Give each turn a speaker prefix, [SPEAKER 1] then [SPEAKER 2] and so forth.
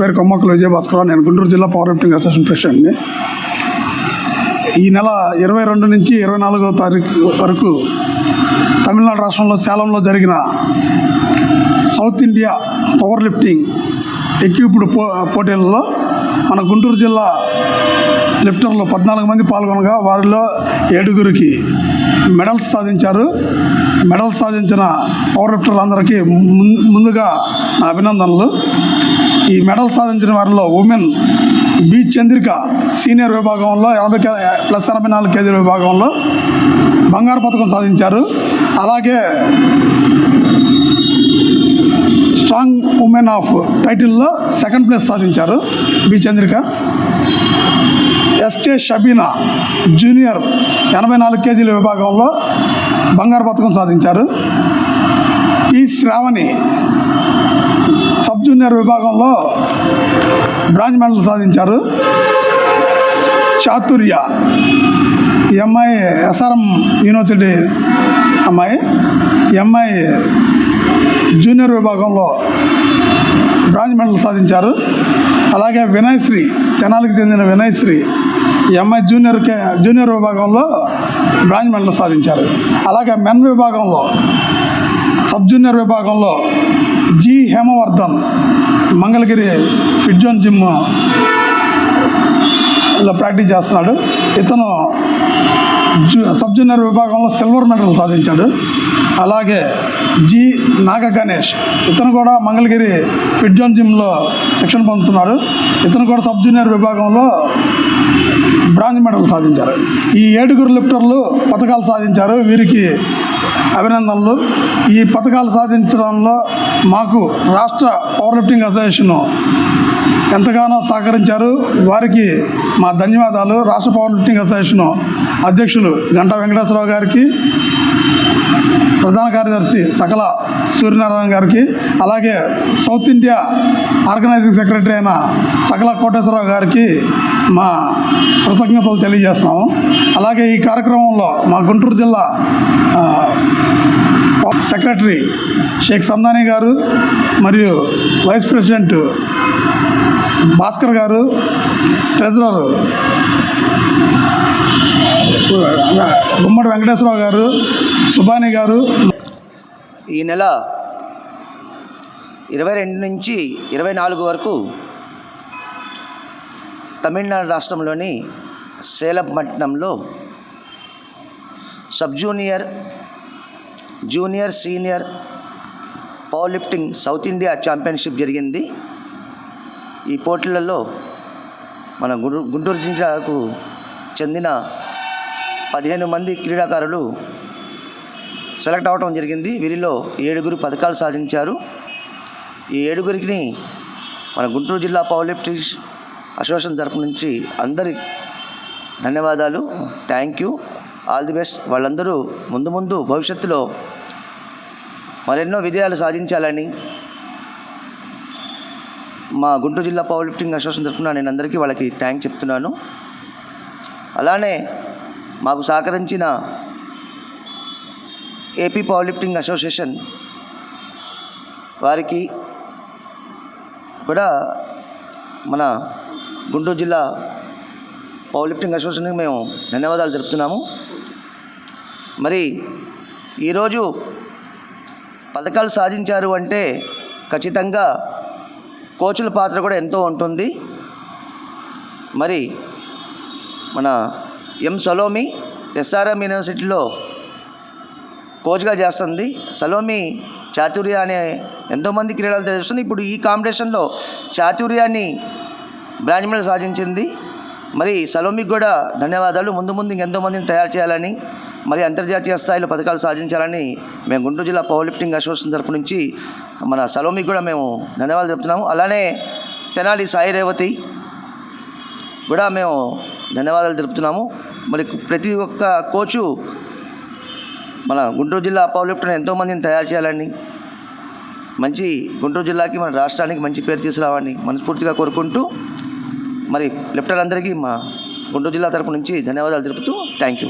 [SPEAKER 1] పేరు కొమ్మక్కల విజయభాస్కర్ నేను గుంటూరు జిల్లా పవర్ లిఫ్టింగ్ అసోసియేషన్ ప్రెసిడెంట్ని ఈ నెల ఇరవై రెండు నుంచి ఇరవై నాలుగో తారీఖు వరకు తమిళనాడు రాష్ట్రంలో సేలంలో జరిగిన south India power lifting equipped పో పోటీలలో మన గుంటూరు జిల్లా లిఫ్టర్లు పద్నాలుగు మంది పాల్గొనగా వారిలో ఏడుగురికి మెడల్స్ సాధించారు. మెడల్స్ సాధించిన పవర్ లిఫ్టర్లందరికీ ముం- ముందుగా నా అభినందనలు. ఈ మెడల్ సాధించిన వారిలో ఉమెన్ బి చంద్రిక సీనియర్ విభాగంలో ఎనభై కే- ప్లస్ ఎనభై నాలుగు కేజీల విభాగంలో బంగారు పథకం సాధించారు. అలాగే స్ట్రాంగ్ ఉమెన్ ఆఫ్ టైటిల్లో సెకండ్ ప్లేస్ సాధించారు B Chandrika. SK Shabina junior ఎనభై నాలుగు కేజీల విభాగంలో బంగారు పథకం సాధించారు. పి శ్రావణి సబ్ జూనియర్ విభాగంలో బ్రాంజ్ మెడల్ సాధించారు. చాతుర్య ఈ అమ్మాయి ఎస్ఆర్ఎం యూనివర్సిటీ అమ్మాయి. ఈ అమ్మాయి జూనియర్ విభాగంలో బ్రాంజ్ మెడల్ సాధించారు. అలాగే వినయశ్రీ తెనాలికి చెందిన వినయశ్రీ ఈ అమ్మాయి జూనియర్ కే జూనియర్ విభాగంలో బ్రాంజ్ మెడల్ సాధించారు. అలాగే మెన్ విభాగంలో సబ్ జూనియర్ విభాగంలో G Hemavardhan Mangalagiri fit zone జిమ్లో ప్రాక్టీస్ చేస్తున్నాడు. ఇతను సబ్ జూనియర్ విభాగంలో సిల్వర్ మెడల్ సాధించాడు. అలాగే జి నాగ గణేష్ ఇతను కూడా మంగళగిరి ఫిట్ జోన్ జిమ్లో శిక్షణ పొందుతున్నాడు. ఇతను కూడా సబ్ జూనియర్ విభాగంలో బ్రాంజ్ మెడల్ సాధించారు. ఈ ఏడుగురు లిఫ్టర్లు పథకాలు సాధించారు. వీరికి అభినందనలు. ఈ పథకాలు సాధించడంలో మాకు రాష్ట్ర పవర్ లిఫ్టింగ్ అసోసియేషను ఎంతగానో సహకరించారు. వారికి మా ధన్యవాదాలు. రాష్ట్ర పవర్ లిఫ్టింగ్ అసోసియేషను అధ్యక్షులు గంటా వెంకటేశ్వరరావు గారికి ప్రధాన కార్యదర్శి సకల సూర్యనారాయణ గారికి అలాగే సౌత్ ఇండియా ఆర్గనైజింగ్ సెక్రటరీ అయిన సకల కోటేశ్వరరావు గారికి మా కృతజ్ఞతలు తెలియజేస్తున్నాము. అలాగే ఈ కార్యక్రమంలో మా గుంటూరు జిల్లా సెక్రటరీ షేక్ సందాని గారు మరియు వైస్ ప్రెసిడెంట్ భాస్కర్ గారు ట్రెజరర్ గుమ్మడి వెంకటేశ్వరరావు గారు సుబాని గారు.
[SPEAKER 2] ఈ నెల ఇరవై రెండు నుంచి ఇరవై నాలుగు వరకు తమిళనాడు రాష్ట్రంలోని సేలం పట్టణంలో sub junior junior senior power lifting south India championship జరిగింది. ఈ పోటీలలో మన గుంటూరు జిల్లాకు చెందిన పదిహేను మంది క్రీడాకారులు సెలెక్ట్ అవడం జరిగింది. వీరిలో ఏడుగురు పథకాలు సాధించారు. ఈ ఏడుగురికి మన గుంటూరు జిల్లా పవర్ లిఫ్టింగ్ అసోసియేషన్ తరపు నుంచి అందరి ధన్యవాదాలు. Thank you. All the best. వాళ్ళందరూ ముందు ముందు భవిష్యత్తులో మరెన్నో విజయాలు సాధించాలని మా గుంటూరు జిల్లా పవర్ లిఫ్టింగ్ అసోసియేషన్ తరఫున నేను అందరికీ వాళ్ళకి థ్యాంక్ చెప్తున్నాను. అలానే మాకు సహకరించిన ఏపీ పవర్ లిఫ్టింగ్ అసోసియేషన్ వారికి కూడా మన గుంటూరు జిల్లా పవర్ లిఫ్టింగ్ అసోసియేషన్కి మేము ధన్యవాదాలు తెలుపుతున్నాము. మరి ఈరోజు పథకాలు సాధించారు అంటే ఖచ్చితంగా కోచుల పాత్ర కూడా ఎంతో ఉంటుంది. మరి మన ఎం సలోమి ఎస్ఆర్ఎం యూనివర్సిటీలో కోచ్గా చేస్తుంది. సలోమి చాతుర్య అనే ఎంతోమంది క్రీడలు తెలుస్తుంది. ఇప్పుడు ఈ కాంపిటీషన్లో చాతుర్యాన్ని బ్రాంజ్ మెడల్ సాధించింది. మరి సలోమికి కూడా ధన్యవాదాలు. ముందు ముందు ఇంకెంతోమందిని తయారు చేయాలని మరి అంతర్జాతీయ స్థాయిలో పథకాలు సాధించాలని మేము గుంటూరు జిల్లా పవర్ లిఫ్టింగ్ అసోసియేషన్ తరపు నుంచి మన సలోమికి కూడా మేము ధన్యవాదాలు చెప్తున్నాము. అలానే తెనాలి సాయి రేవతి కూడా మేము ధన్యవాదాలు తెలుపుతున్నాము. మరి ప్రతి ఒక్క కోచు మన గుంటూరు జిల్లా పవర్ లిఫ్టర్ ఎంతోమందిని తయారు చేయాలని మంచి గుంటూరు జిల్లాకి మన రాష్ట్రానికి మంచి పేరు తీసుకురావాలని మనస్ఫూర్తిగా కోరుకుంటూ మరి లిఫ్టర్లందరికీ మా గుంటూరు జిల్లా తరపు నుంచి ధన్యవాదాలు తెలుపుతూ థ్యాంక్ యూ.